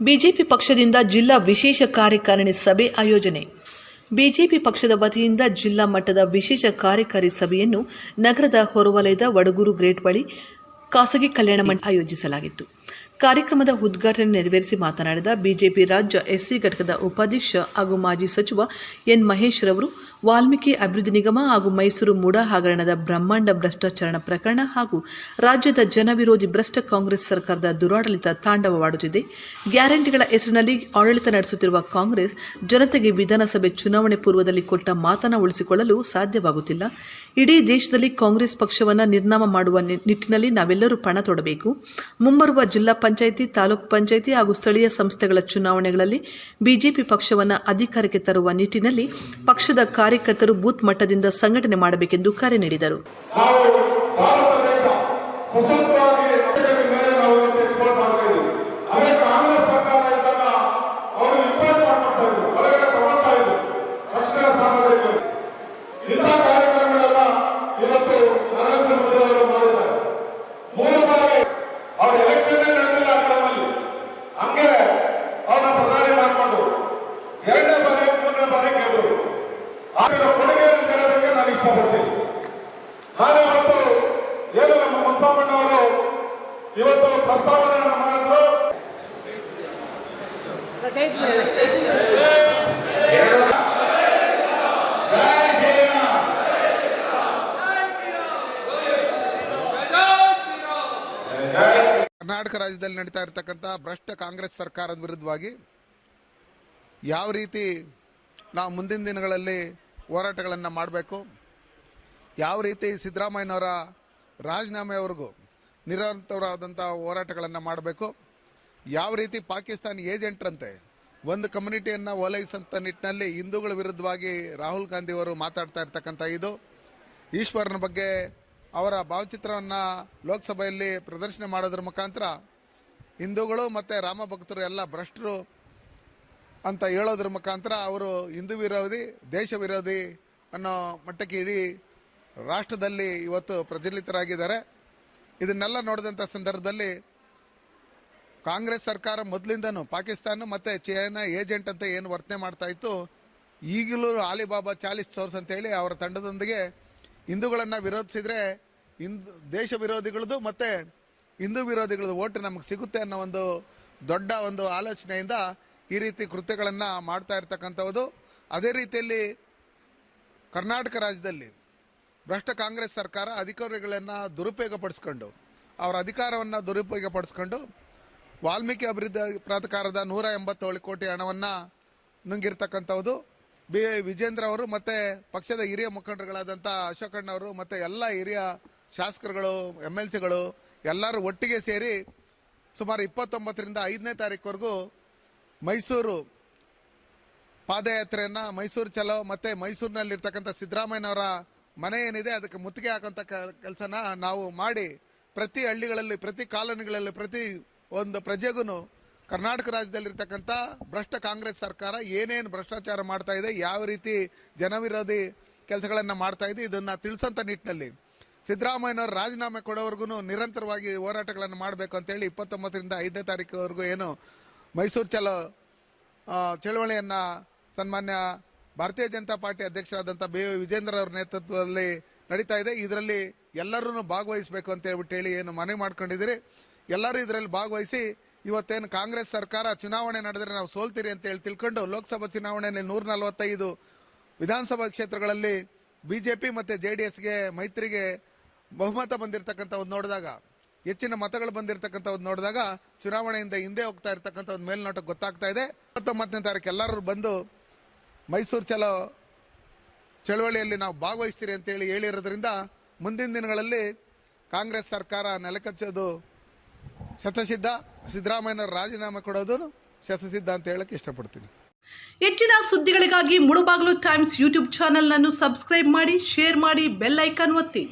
BJP ಪಕ್ಷದಿಂದ ಜಿಲ್ಲಾ ವಿಶೇಷ ಕಾರ್ಯಕಾರಿಣಿ ಸಭೆ ಆಯೋಜನೆ. ಬಿಜೆಪಿ ಪಕ್ಷದ ವತಿಯಿಂದ ಜಿಲ್ಲಾ ಮಟ್ಟದ ವಿಶೇಷ ಕಾರ್ಯಕಾರಿ ಸಭೆಯನ್ನು ನಗರದ ಹೊರವಲಯದ ವಡಗೂರು ಗ್ರೇಟ್ ಬಳಿ ಖಾಸಗಿ ಕಲ್ಯಾಣ ಮಂಡಳಿ ಆಯೋಜಿಸಲಾಗಿತ್ತು. ಕಾರ್ಯಕ್ರಮದ ಉದ್ಘಾಟನೆ ನೆರವೇರಿಸಿ ಮಾತನಾಡಿದ ಬಿಜೆಪಿ ರಾಜ್ಯ ಎಸ್ಸಿ ಘಟಕದ ಉಪಾಧ್ಯಕ್ಷ ಹಾಗೂ ಮಾಜಿ ಸಚಿವ ಎನ್ ಮಹೇಶ್ ರವರು ವಾಲ್ಮೀಕಿ ಅಭಿವೃದ್ಧಿ ನಿಗಮ ಹಾಗೂ ಮೈಸೂರು ಮೂಡ ಹಗರಣದ ಬ್ರಹ್ಮಾಂಡ ಭ್ರಷ್ಟಾಚರಣ ಪ್ರಕರಣ ಹಾಗೂ ರಾಜ್ಯದ ಜನವಿರೋಧಿ ಭ್ರಷ್ಟ ಕಾಂಗ್ರೆಸ್ ಸರ್ಕಾರದ ದುರಾಡಳಿತ ತಾಂಡವವಾಡುತ್ತಿದೆ. ಗ್ಯಾರಂಟಿಗಳ ಹೆಸರಿನಲ್ಲಿ ಆಡಳಿತ ನಡೆಸುತ್ತಿರುವ ಕಾಂಗ್ರೆಸ್ ಜನತೆಗೆ ವಿಧಾನಸಭೆ ಚುನಾವಣೆ ಪೂರ್ವದಲ್ಲಿ ಕೊಟ್ಟ ಮಾತನ ಉಳಿಸಿಕೊಳ್ಳಲು ಸಾಧ್ಯವಾಗುತ್ತಿಲ್ಲ. ಇಡೀ ದೇಶದಲ್ಲಿ ಕಾಂಗ್ರೆಸ್ ಪಕ್ಷವನ್ನು ನಿರ್ನಾಮ ಮಾಡುವ ನಿಟ್ಟಿನಲ್ಲಿ ನಾವೆಲ್ಲರೂ ಪಣ ತೊಡಬೇಕು. ಮುಂಬರುವ ಜಿಲ್ಲಾ ಪಂಚಾಯಿತಿ, ತಾಲೂಕು ಪಂಚಾಯಿತಿ ಹಾಗೂ ಸ್ಥಳೀಯ ಸಂಸ್ಥೆಗಳ ಚುನಾವಣೆಗಳಲ್ಲಿ ಬಿಜೆಪಿ ಪಕ್ಷವನ್ನು ಅಧಿಕಾರಕ್ಕೆ ತರುವ ನಿಟ್ಟಿನಲ್ಲಿ ಪಕ್ಷದ ಕಾರ್ಯಕರ್ತರು ಬೂತ್ ಮಟ್ಟದಿಂದ ಸಂಘಟನೆ ಮಾಡಬೇಕೆಂದು ಕರೆ ನೀಡಿದರು. ಇವತ್ತು ಪ್ರಸ್ತಾವನೆಯನ್ನು ಮಾಡಿದ್ರು. ಕರ್ನಾಟಕ ರಾಜ್ಯದಲ್ಲಿ ನಡೀತಾ ಇರತಕ್ಕಂಥ ಭ್ರಷ್ಟ ಕಾಂಗ್ರೆಸ್ ಸರ್ಕಾರದ ವಿರುದ್ಧವಾಗಿ ಯಾವ ರೀತಿ ನಾವು ಮುಂದಿನ ದಿನಗಳಲ್ಲಿ ಹೋರಾಟಗಳನ್ನು ಮಾಡಬೇಕು, ಯಾವ ರೀತಿ ಸಿದ್ದರಾಮಯ್ಯನವರ ರಾಜೀನಾಮೆವರೆಗೂ ನಿರಂತರವಾದಂಥ ಹೋರಾಟಗಳನ್ನು ಮಾಡಬೇಕು. ಯಾವ ರೀತಿ ಪಾಕಿಸ್ತಾನಿ ಏಜೆಂಟ್ರಂತೆ ಒಂದು ಕಮ್ಯುನಿಟಿಯನ್ನು ಓಲೈಸಂಥ ನಿಟ್ಟಿನಲ್ಲಿ ಹಿಂದೂಗಳ ವಿರುದ್ಧವಾಗಿ ರಾಹುಲ್ ಗಾಂಧಿ ಅವರು ಮಾತಾಡ್ತಾ ಇರ್ತಕ್ಕಂಥ ಇದು. ಈಶ್ವರನ ಬಗ್ಗೆ ಅವರ ಭಾವಚಿತ್ರವನ್ನು ಲೋಕಸಭೆಯಲ್ಲಿ ಪ್ರದರ್ಶನ ಮಾಡೋದ್ರ ಮುಖಾಂತರ ಹಿಂದೂಗಳು ಮತ್ತು ರಾಮ ಭಕ್ತರು ಎಲ್ಲ ಭ್ರಷ್ಟರು ಅಂತ ಹೇಳೋದ್ರ ಮುಖಾಂತರ ಅವರು ಹಿಂದೂ ವಿರೋಧಿ, ದೇಶ ವಿರೋಧಿ ಅನ್ನೋ ಮಟ್ಟಕ್ಕೆ ಇಡೀ ರಾಷ್ಟ್ರದಲ್ಲಿ ಇವತ್ತು ಪ್ರಚಲಿತರಾಗಿದ್ದಾರೆ ಇದನ್ನೆಲ್ಲ ನೋಡಿದಂಥ ಸಂದರ್ಭದಲ್ಲಿ ಕಾಂಗ್ರೆಸ್ ಸರ್ಕಾರ ಮೊದಲಿಂದನೂ ಪಾಕಿಸ್ತಾನ ಮತ್ತು ಚೈನಾ ಏಜೆಂಟ್ ಅಂತ ಏನು ವರ್ತನೆ ಮಾಡ್ತಾ ಇತ್ತು, ಈಗಲೂ ಆಲಿಬಾಬಾ ಚಾಲಿಸ್ ಸೋರ್ಸ್ ಅಂತೇಳಿ ಅವರ ತಂಡದೊಂದಿಗೆ ಹಿಂದೂಗಳನ್ನು ವಿರೋಧಿಸಿದರೆ ಹಿಂದೂ, ದೇಶ ವಿರೋಧಿಗಳದ್ದು ಮತ್ತು ಹಿಂದೂ ವಿರೋಧಿಗಳದ್ದು ಓಟ್ ನಮಗೆ ಸಿಗುತ್ತೆ ಅನ್ನೋ ಒಂದು ದೊಡ್ಡ ಒಂದು ಆಲೋಚನೆಯಿಂದ ಈ ರೀತಿ ಕೃತ್ಯಗಳನ್ನು ಮಾಡ್ತಾ ಇರ್ತಕ್ಕಂಥದ್ದು ಅದೇ ರೀತಿಯಲ್ಲಿ ಕರ್ನಾಟಕ ರಾಜ್ಯದಲ್ಲಿ ಭ್ರಷ್ಟ ಕಾಂಗ್ರೆಸ್ ಸರ್ಕಾರ ಅಧಿಕಾರಿಗಳನ್ನು ದುರುಪಯೋಗಪಡಿಸ್ಕೊಂಡು, ಅವರ ಅಧಿಕಾರವನ್ನು ದುರುಪಯೋಗಪಡಿಸ್ಕೊಂಡು ವಾಲ್ಮೀಕಿ ಅಭಿವೃದ್ಧಿ ಪ್ರಾಧಿಕಾರದ ನೂರ ಎಂಬತ್ತೇಳು ಕೋಟಿ ಹಣವನ್ನು ನುಂಗಿರ್ತಕ್ಕಂಥದ್ದು ಬಿ. ವಿಜೇಂದ್ರ ಅವರು ಮತ್ತು ಪಕ್ಷದ ಹಿರಿಯ ಮುಖಂಡರುಗಳಾದಂಥ ಅಶೋಕಣ್ಣವರು ಮತ್ತು ಎಲ್ಲ ಹಿರಿಯ ಶಾಸಕರುಗಳು ಎಂ ಎಲ್ ಸಿಗಳು ಎಲ್ಲರೂ ಒಟ್ಟಿಗೆ ಸೇರಿ ಸುಮಾರು ಇಪ್ಪತ್ತೊಂಬತ್ತರಿಂದ ಐದನೇ ತಾರೀಕುವರೆಗೂ ಮೈಸೂರು ಪಾದಯಾತ್ರೆಯನ್ನ ಮೈಸೂರು ಚಲೋ ಮತ್ತೆ ಮೈಸೂರಿನಲ್ಲಿರ್ತಕ್ಕಂಥ ಸಿದ್ದರಾಮಯ್ಯನವರ ಮನೆ ಏನಿದೆ, ಅದಕ್ಕೆ ಮುತ್ತಿಗೆ ಹಾಕುವಂಥ ಕೆಲಸನ ನಾವು ಮಾಡಿ ಪ್ರತಿ ಹಳ್ಳಿಗಳಲ್ಲಿ, ಪ್ರತಿ ಕಾಲೋನಿಗಳಲ್ಲಿ, ಪ್ರತಿ ಒಂದು ಪ್ರಜೆಗೂ ಕರ್ನಾಟಕ ರಾಜ್ಯದಲ್ಲಿರ್ತಕ್ಕಂಥ ಭ್ರಷ್ಟ ಕಾಂಗ್ರೆಸ್ ಸರ್ಕಾರ ಏನೇನು ಭ್ರಷ್ಟಾಚಾರ ಮಾಡ್ತಾ ಇದೆ, ಯಾವ ರೀತಿ ಜನವಿರೋಧಿ ಕೆಲಸಗಳನ್ನು ಮಾಡ್ತಾ ಇದೆ, ಇದನ್ನು ತಿಳಿಸೋಂಥ ನಿಟ್ಟಿನಲ್ಲಿ ಸಿದ್ದರಾಮಯ್ಯನವರು ರಾಜೀನಾಮೆ ಕೊಡೋವರೆಗೂ ನಿರಂತರವಾಗಿ ಹೋರಾಟಗಳನ್ನು ಮಾಡಬೇಕು ಅಂತೇಳಿ ಇಪ್ಪತ್ತೊಂಬತ್ತರಿಂದ ಐದನೇ ತಾರೀಕುವರೆಗೂ ಏನು ಮೈಸೂರು ಚಲೋ ಚಳವಳಿಯನ್ನು ಸನ್ಮಾನ್ಯ ಭಾರತೀಯ ಜನತಾ ಪಾರ್ಟಿ ಅಧ್ಯಕ್ಷರಾದಂಥ ಬಿ ವಿಜೇಂದ್ರ ಅವರ ನೇತೃತ್ವದಲ್ಲಿ ನಡೀತಾ ಇದೆ. ಇದರಲ್ಲಿ ಎಲ್ಲರೂ ಭಾಗವಹಿಸಬೇಕು ಅಂತ ಹೇಳ್ಬಿಟ್ಟು ಹೇಳಿ ಏನು ಮನವಿ ಮಾಡ್ಕೊಂಡಿದ್ದೀರಿ. ಎಲ್ಲರೂ ಇದರಲ್ಲಿ ಭಾಗವಹಿಸಿ ಇವತ್ತೇನು ಕಾಂಗ್ರೆಸ್ ಸರ್ಕಾರ ಚುನಾವಣೆ ನಡೆದರೆ ನಾವು ಸೋಲ್ತೀರಿ ಅಂತ ಹೇಳಿ ತಿಳ್ಕೊಂಡು ಲೋಕಸಭಾ ಚುನಾವಣೆಯಲ್ಲಿ ನೂರ ನಲವತ್ತೈದು ವಿಧಾನಸಭಾ ಕ್ಷೇತ್ರಗಳಲ್ಲಿ ಬಿಜೆಪಿ ಮತ್ತು ಜೆ ಡಿ ಎಸ್ಗೆ ಮೈತ್ರಿಗೆ ಬಹುಮತ ಬಂದಿರತಕ್ಕಂಥ ಒಂದು ನೋಡಿದಾಗ, ಹೆಚ್ಚಿನ ಮತಗಳು ಬಂದಿರತಕ್ಕಂಥ ಒಂದು ನೋಡಿದಾಗ ಚುನಾವಣೆಯಿಂದ ಹಿಂದೆ ಹೋಗ್ತಾ ಇರ್ತಕ್ಕಂಥ ಒಂದು ಮೇಲ್ನೋಟಕ್ಕೆ ಗೊತ್ತಾಗ್ತಾ ಇದೆ. ಇಪ್ಪತ್ತೊಂಬತ್ತನೇ ತಾರೀಕು ಎಲ್ಲರೂ ಬಂದು ಮೈಸೂರು ಚಲೋ ಚಳವಳಿಯಲ್ಲಿ ನಾವು ಭಾಗವಹಿಸ್ತೀರಿ ಅಂತೇಳಿ ಹೇಳಿರೋದ್ರಿಂದ ಮುಂದಿನ ದಿನಗಳಲ್ಲಿ ಕಾಂಗ್ರೆಸ್ ಸರ್ಕಾರ ನೆಲಕಚ್ಚೋದು ಶತಸಿದ್ಧ. ಸಿದ್ದರಾಮಯ್ಯನವರು ರಾಜೀನಾಮೆ ಕೊಡೋದು ಶತಸಿದ್ಧ ಅಂತ ಹೇಳಕ್ಕೆ ಇಷ್ಟಪಡ್ತೀನಿ. ಹೆಚ್ಚಿನ ಸುದ್ದಿಗಳಿಗಾಗಿ ಮುಳುಬಾಗಿಲು ಟೈಮ್ಸ್ ಯೂಟ್ಯೂಬ್ ಚಾನೆಲ್ನನ್ನು ಸಬ್ಸ್ಕ್ರೈಬ್ ಮಾಡಿ, ಶೇರ್ ಮಾಡಿ, ಬೆಲ್ ಐಕಾನ್ ಒತ್ತಿ.